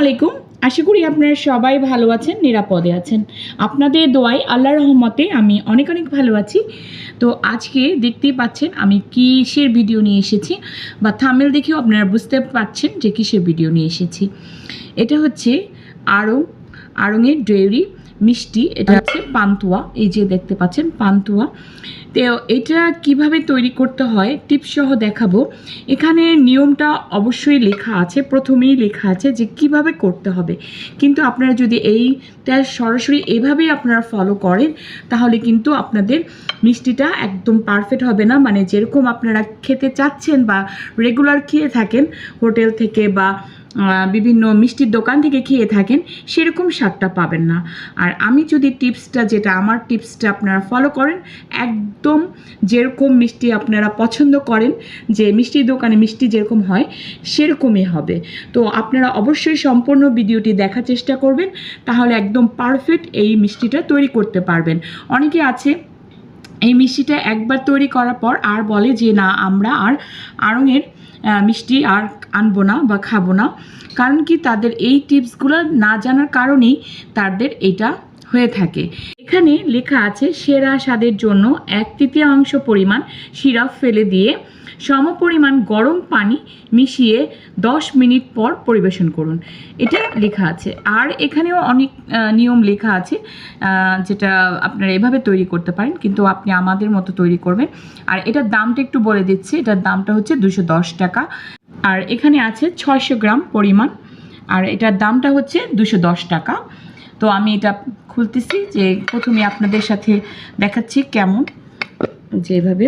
আলাইকুম। আশা করি আপনারা সবাই ভালো আছেন, নিরাপদে আছেন। আপনাদের দোয়াই আল্লাহ রহমতে আমি অনেক অনেক ভালো আছি। তো আজকে দেখতেই পাচ্ছেন আমি কিসের ভিডিও নিয়ে এসেছি বা থামেল দেখেও আপনারা বুঝতে পারছেন যে কিসের ভিডিও নিয়ে এসেছি। এটা হচ্ছে আরং আড়ংয়ের ডেয়ারি মিষ্টি এটা হচ্ছে পান্তুয়া এই যে দেখতে পাচ্ছেন পান্তুয়া। তো এটা কীভাবে তৈরি করতে হয় টিপস সহ দেখাবো। এখানে নিয়মটা অবশ্যই লেখা আছে প্রথমেই লেখা আছে যে কীভাবে করতে হবে। কিন্তু আপনারা যদি এইটা সরাসরি এভাবেই আপনারা ফলো করেন তাহলে কিন্তু আপনাদের মিষ্টিটা একদম পারফেক্ট হবে না। মানে যেরকম আপনারা খেতে চাচ্ছেন বা রেগুলার খেয়ে থাকেন হোটেল থেকে বা বিভিন্ন মিষ্টির দোকান থেকে খেয়ে থাকেন, সেরকম স্বাদটা পাবেন না। আর আমি যদি টিপসটা, যেটা আমার টিপসটা আপনারা ফলো করেন, একদম যেরকম মিষ্টি আপনারা পছন্দ করেন, যে মিষ্টির দোকানে মিষ্টি যেরকম হয়, সেরকমই হবে। তো আপনারা অবশ্যই সম্পূর্ণ ভিডিওটি দেখার চেষ্টা করবেন, তাহলে একদম পারফেক্ট এই মিষ্টিটা তৈরি করতে পারবেন। অনেকে আছে এই মিষ্টিটা একবার তৈরি করার পর আর বলে যে না, আমরা আর আড়ংয়ের মিষ্টি আর আনব না বা খাব না। কারণ কি তাদের এই টিপসগুলো না জানার কারণেই তাদের এটা হয়ে থাকে। এখানে লেখা আছে, সেরা স্বাদের জন্য এক তৃতীয়াংশ পরিমাণ সিরাপ ফেলে দিয়ে সম পরিমাণ গরম পানি মিশিয়ে 10 মিনিট পর পরিবেশন করুন। এটা লেখা আছে। আর এখানেও অনেক নিয়ম লেখা আছে যেটা আপনারা এভাবে তৈরি করতে পারেন, কিন্তু আপনি আমাদের মতো তৈরি করবেন। আর এটার দামটা একটু বলে দিচ্ছি, এটার দামটা হচ্ছে দুশো টাকা। আর এখানে আছে ছয়শো গ্রাম পরিমাণ, আর এটার দামটা হচ্ছে দশ টাকা। তো আমি এটা খুলতেছি যে প্রথমে আপনাদের সাথে দেখাচ্ছি কেমন যেভাবে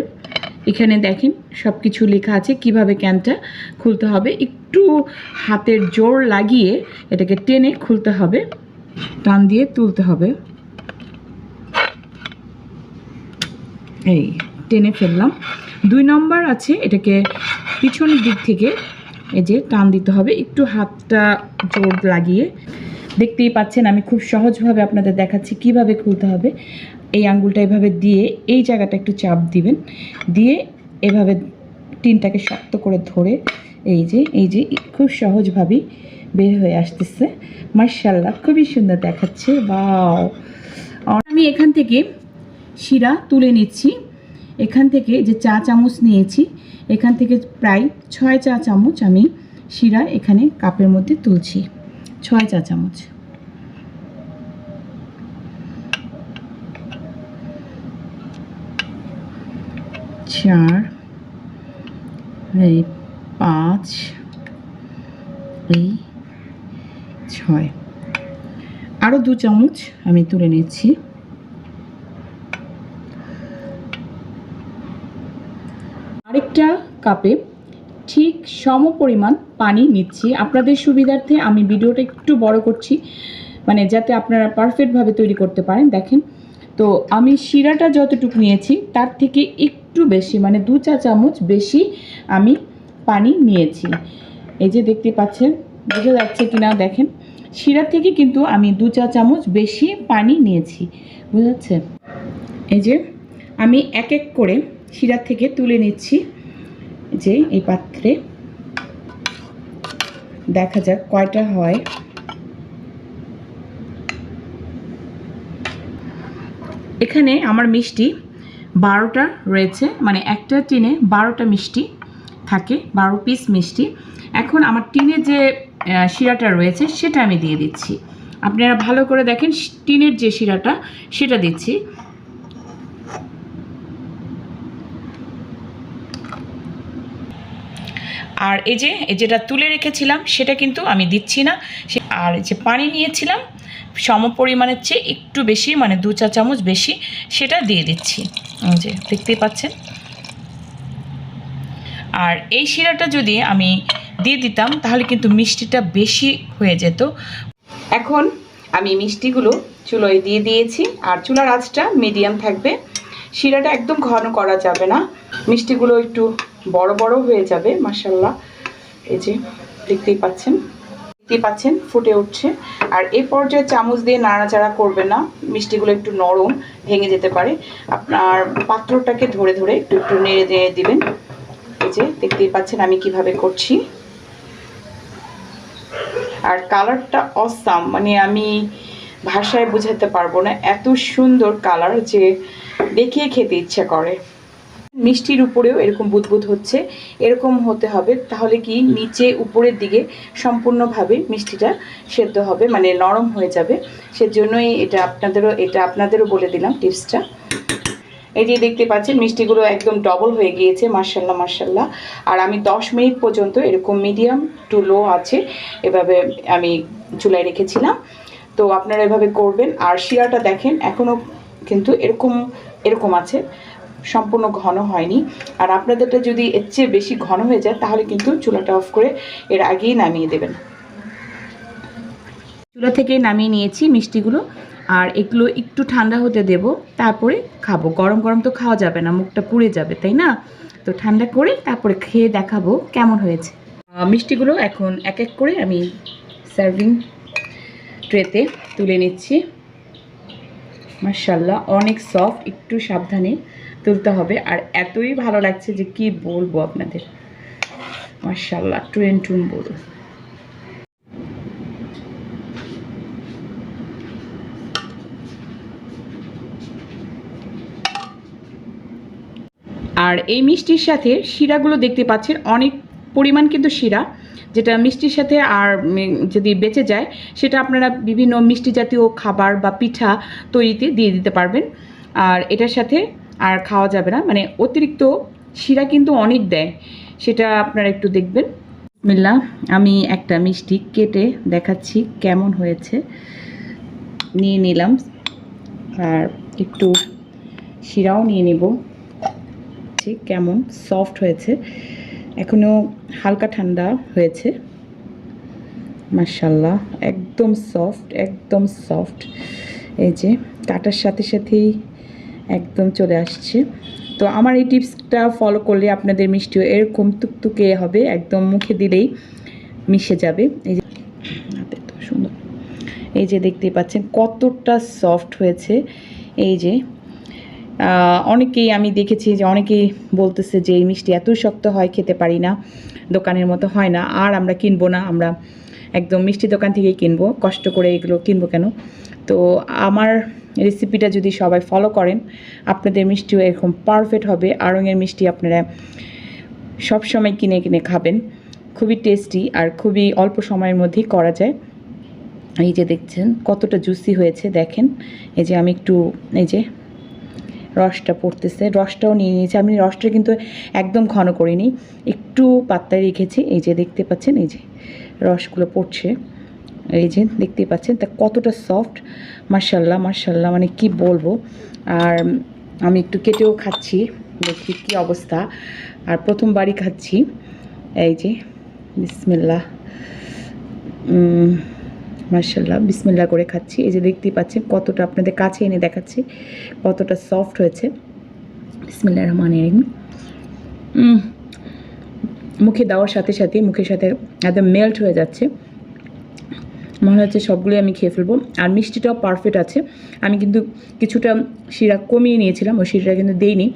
এখানে দেখেন সব কিছু লেখা আছে, কীভাবে ক্যানটা খুলতে হবে। একটু হাতের জোর লাগিয়ে এটাকে টেনে খুলতে হবে, টান দিয়ে তুলতে হবে। এই, টেনে ফেললাম। দুই নম্বর আছে এটাকে পিছনের দিক থেকে এই যে টান দিতে হবে, একটু হাতটা জোর লাগিয়ে। দেখতেই পাচ্ছেন, আমি খুব সহজভাবে আপনাদের দেখাচ্ছি কীভাবে খুলতে হবে। এই আঙ্গুলটা এভাবে দিয়ে এই জায়গাটা একটু চাপ দিবেন। দিয়ে এভাবে টিনটাকে শক্ত করে ধরে এই যে এই যে খুব সহজভাবেই বের হয়ে আসতেছে। মার্শাল্লাহ খুবই সুন্দর দেখাচ্ছে। বাও আমি এখান থেকে শিরা তুলে নিচ্ছি। এখান থেকে যে চা চামচ নিয়েছি, এখান থেকে প্রায় ছয় চা চামচ আমি শিরা এখানে কাপের মধ্যে তুলছি। ছয় চা চামচ। চার, এই পাঁচ, এই ছয়। আরও দু চামচ আমি তুলে নিচ্ছি। আরেকটা কাপে ঠিক সম পরিমাণ পানি নিচ্ছি। আপনাদের সুবিধার্থে আমি ভিডিওটা একটু বড় করছি মানে যাতে আপনারা পারফেক্টভাবে তৈরি করতে পারেন। দেখেন, তো আমি শিরাটা যতটুকু নিয়েছি, তার থেকে একটু বেশি মানে দু চা চামচ বেশি আমি পানি নিয়েছি। এই যে দেখতে পাচ্ছেন, বোঝা যাচ্ছে কি না দেখেন শিরা থেকে কিন্তু আমি দু চা চামচ বেশি পানি নিয়েছি, বুঝা যাচ্ছে? এই যে আমি এক এক করে শিরা থেকে তুলে নিচ্ছি যে এই পাত্রে। দেখা যাক কয়টা হয়। এখানে আমার মিষ্টি বারোটা রয়েছে মানে একটা টিনে বারোটা মিষ্টি থাকে, বারো পিস মিষ্টি। এখন আমার টিনে যে শিরাটা রয়েছে সেটা আমি দিয়ে দিচ্ছি। আপনারা ভালো করে দেখেন টিনের যে শিরাটা সেটা দিচ্ছি। আর এই যে যেটা তুলে রেখেছিলাম সেটা কিন্তু আমি দিচ্ছি না। আর যে পানি নিয়েছিলাম সম পরিমাণের চেয়ে একটু বেশি মানে দু চা চামচ বেশি, সেটা দিয়ে দিচ্ছি। যে, দেখতেই পাচ্ছেন? আর এই শিরাটা যদি আমি দিয়ে দিতাম, তাহলে কিন্তু মিষ্টিটা বেশি হয়ে যেত। এখন আমি মিষ্টিগুলো চুলোয় দিয়ে দিয়েছি, আর চুলার আঁচটা মিডিয়াম থাকবে। শিরাটা একদম ঘন করা যাবে না। মিষ্টিগুলো একটু বড় বড় হয়ে যাবে মাসাল্লাহ এই যে, দেখতেই পাচ্ছেন? দেখতেই পাচ্ছেন, ফুটে উঠছে। আর এই পর্যায়ে চামচ দিয়ে নাড়াচাড়া করবে না, মিষ্টিগুলো একটু নরম ভেঙে যেতে পারে। আপনার পাত্রটাকে ধরে ধরে একটু একটু নেড়ে নেড়ে দিবেন। এই যে দেখতেই পাচ্ছেন আমি কীভাবে করছি। আর কালারটা অসাম মানে আমি ভাষায় বোঝাতে পারব না, এত সুন্দর কালার যে দেখিয়ে খেতে ইচ্ছা করে। মিষ্টির উপরেও এরকম বুদবুদ হচ্ছে এরকম হতে হবে তাহলে কি নিচে উপরের দিকে সম্পূর্ণভাবে মিষ্টিটা সেদ্ধ হবে মানে নরম হয়ে যাবে। সেজন্যই এটা আপনাদেরও এটা আপনাদেরও বলে দিলাম টিপসটা। এই যে দেখতে পাচ্ছেন মিষ্টিগুলো একদম ডবল হয়ে গিয়েছে মার্শাল্লাহ মার্শাল্লাহ আর আমি দশ মিনিট পর্যন্ত এরকম মিডিয়াম টু লো আছে এভাবে আমি চুলায় রেখেছিলাম। তো আপনারা এভাবে করবেন। আর শিরাটা দেখেন এখনও কিন্তু এরকম এরকম আছে। সম্পূর্ণ ঘন হয়নি। আর আপনাদেরটা যদি এর চেয়ে বেশি ঘন হয়ে যায়, তাহলে কিন্তু চুলাটা অফ করে এর আগেই নামিয়ে দেবেন। চুলা থেকে নামিয়ে নিয়েছি মিষ্টিগুলো। আর এগুলো একটু ঠান্ডা হতে দেব, তারপরে খাব। গরম গরম তো খাওয়া যাবে না, মুখটা পুড়ে যাবে, তাই না? তো ঠান্ডা করে তারপরে খেয়ে দেখাবো কেমন হয়েছে। মিষ্টিগুলো এখন এক এক করে আমি সার্ভিং ট্রেতে তুলে নিচ্ছি। মার্শাল্লাহ অনেক সফট একটু সাবধানে। তুলতে হবে। আর এতই ভালো লাগছে যে কি বলব আপনাদের। মার্শাল্লাহ টুয়েন টুন বলব আর এই মিষ্টির সাথে শিরাগুলো দেখতে পাচ্ছেন, অনেক পরিমাণ কিন্তু শিরা। যেটা মিষ্টির সাথে আর যদি বেঁচে যায়, সেটা আপনারা বিভিন্ন মিষ্টি জাতীয় খাবার বা পিঠা তৈরিতে দিয়ে দিতে পারবেন। আর এটার সাথে আর খাওয়া যাবে না। মানে অতিরিক্ত শিরা কিন্তু অনেক দেয়। সেটা আপনারা একটু দেখবেন। মিল্লা আমি একটা মিষ্টি কেটে দেখাচ্ছি কেমন হয়েছে। নিয়ে নিলাম। আর একটু শিরাও নিয়ে নেব। কেমন সফট হয়েছে। এখনও হালকা ঠান্ডা হয়েছে। মার্শাল্লাহ একদম সফট একদম সফট এই যে কাটার সাথে সাথেই একদম চলে আসছে। তো আমার এই টিপসটা ফলো করলে আপনাদের মিষ্টিও এরকম তুকতুকে হবে, একদম মুখে দিলেই মিশে যাবে। এই যে সুন্দর। এই যে দেখতেই পাচ্ছেন কতটা সফট হয়েছে। এই যে অনেকেই আমি দেখেছি যে অনেকেই বলতেছে যে এই মিষ্টি এত শক্ত হয়, খেতে পারি না, দোকানের মতো হয় না, আর আমরা কিনবো না, আমরা একদম মিষ্টি দোকান থেকেই কিনবো, কষ্ট করে এগুলো কিনবো কেন? তো আমার রেসিপিটা যদি সবাই ফলো করেন, আপনাদের মিষ্টিও এরকম পারফেক্ট হবে। আড়ঙের মিষ্টি আপনারা সব সময় কিনে কিনে খাবেন। খুবই টেস্টি আর খুবই অল্প সময়ের মধ্যেই করা যায়। এই যে দেখছেন, কতটা জুসি হয়েছে, দেখেন। এই যে আমি একটু, এই যে রসটা পড়তেছে, রসটাও নিয়ে নিয়েছি। আমি রসটা কিন্তু একদম ঘন করিনি, একটু পাত্তায় রেখেছি। এই যে দেখতে পাচ্ছেন, এই যে রসগুলো পড়ছে। এই যে দেখতেই পাচ্ছেন, তা কতটা সফট মার্শাল্লাহ মার্শাল্লাহ মানে কি বলব? আর আমি একটু কেটেও খাচ্ছি, দেখি কী অবস্থা। আর প্রথমবারই খাচ্ছি, এই যে বিসমিল্লা মার্শাল্লাহ বিসমিল্লা করে খাচ্ছি। এই যে দেখতেই পাচ্ছেন কতটা আপনাদের কাছে এনে দেখাচ্ছি, কতটা সফট হয়েছে। বিসমিল্লা রহমান মুখে দেওয়ার সাথে সাথে, মুখের সাথে একদম মেল্ট হয়ে যাচ্ছে। মনে হচ্ছে সবগুলোই আমি খেয়ে ফেলব। আর মিষ্টিটাও পারফেক্ট আছে। আমি কিন্তু কিছুটা শিরা কমিয়ে নিয়েছিলাম, ওই শিরাটা কিন্তু দেইনি।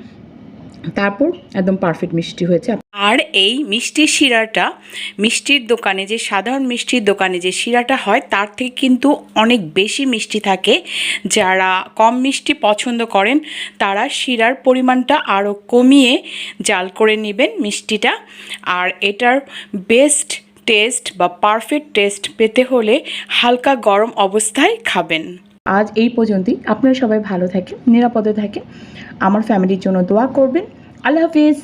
তারপর একদম পারফেক্ট মিষ্টি হয়েছে। আর এই মিষ্টির শিরাটা, মিষ্টির দোকানে যে সাধারণ মিষ্টির দোকানে যে শিরাটা হয়, তার থেকে কিন্তু অনেক বেশি মিষ্টি থাকে। যারা কম মিষ্টি পছন্দ করেন, তারা শিরার পরিমাণটা আরও কমিয়ে জাল করে নেবেন মিষ্টিটা। আর এটার বেস্ট টেস্ট বা পারফেক্ট টেস্ট পেতে হলে হালকা গরম অবস্থায় খাবেন। আজ এই পর্যন্তই। আপনারা সবাই ভালো থাকেন, নিরাপদে থাকেন। আমার ফ্যামিলির জন্য দোয়া করবেন। আল্লাহ হাফিজ।